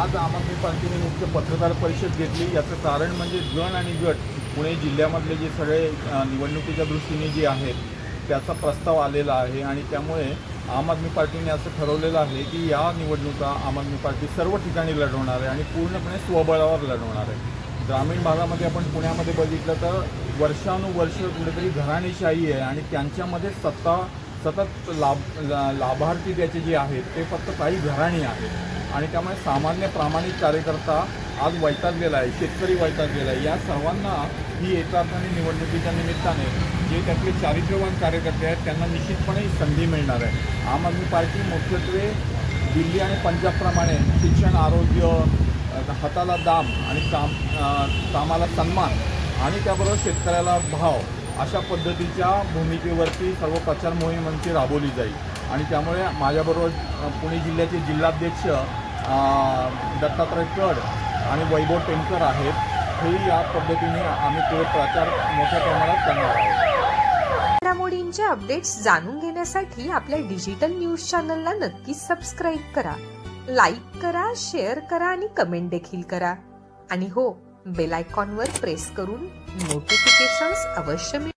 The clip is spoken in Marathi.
आज आम्ही पार्टीने मुख्य पत्रकार परिषद घेतली. याचं कारण म्हणजे गण आणि गट पुणे जिल्ह्यामधले जे सगळे निवडणुकीच्या दृष्टीने जे आहेत त्याचा प्रस्ताव आलेला आहे आणि त्यामुळे आम आदमी पार्टीने असं ठरवलेलं आहे की या निवडणुका आम आदमी पार्टी सर्व ठिकाणी लढवणार आहे आणि पूर्णपणे स्वबळावर लढवणार आहे. ग्रामीण भागामध्ये आपण पुण्यामध्ये बघितलं तर वर्षानुवर्ष कुठेतरी घराणेशाही आहे आणि त्यांच्यामध्ये सत्ता सतत लाभ लाभार्थी त्याचे जे आहेत ते फक्त काही घराणी आहेत. आणि त्यामुळे सामान्य प्रामाणिक कार्यकर्ता आज वैतागलेला आहे शेतकरी वैतागलेला आहे. या सर्वांना ही एका आणि निवडणुकीच्या निमित्ताने जे त्यातले चारित्र्यवान कार्यकर्ते आहेत त्यांना निश्चितपणे संधी मिळणार आहे. आम आदमी पार्टी मुख्यत्वे दिल्ली आणि पंजाबप्रमाणे शिक्षण आरोग्य हाताला दाम आणि काम कामाला सन्मान आणि त्याबरोबर शेतकऱ्याला भाव अशा पद्धतीच्या भूमिकेवरती सर्व प्रचार मोहिमांची राबवली जाईल. आणि त्यामुळे माझ्याबरोबर पुणे जिल्ह्याचे जिल्हाध्यक्ष दत्तात्रय कड आणि वैभव टेंकर आहेत. हे या पद्धतीने आम्ही पुढे प्रचार मोठ्या प्रमाणात करणार आहोत. घडामोडींचे अपडेट्स जाणून घेण्यासाठी आपल्या डिजिटल न्यूज चॅनलला नक्की सबस्क्राईब करा. लाईक करा शेअर करा आणि कमेंट देखील करा. आणि हो बेल आयकॉनवर प्रेस करून नोटिफिकेशन्स अवश्य मिळ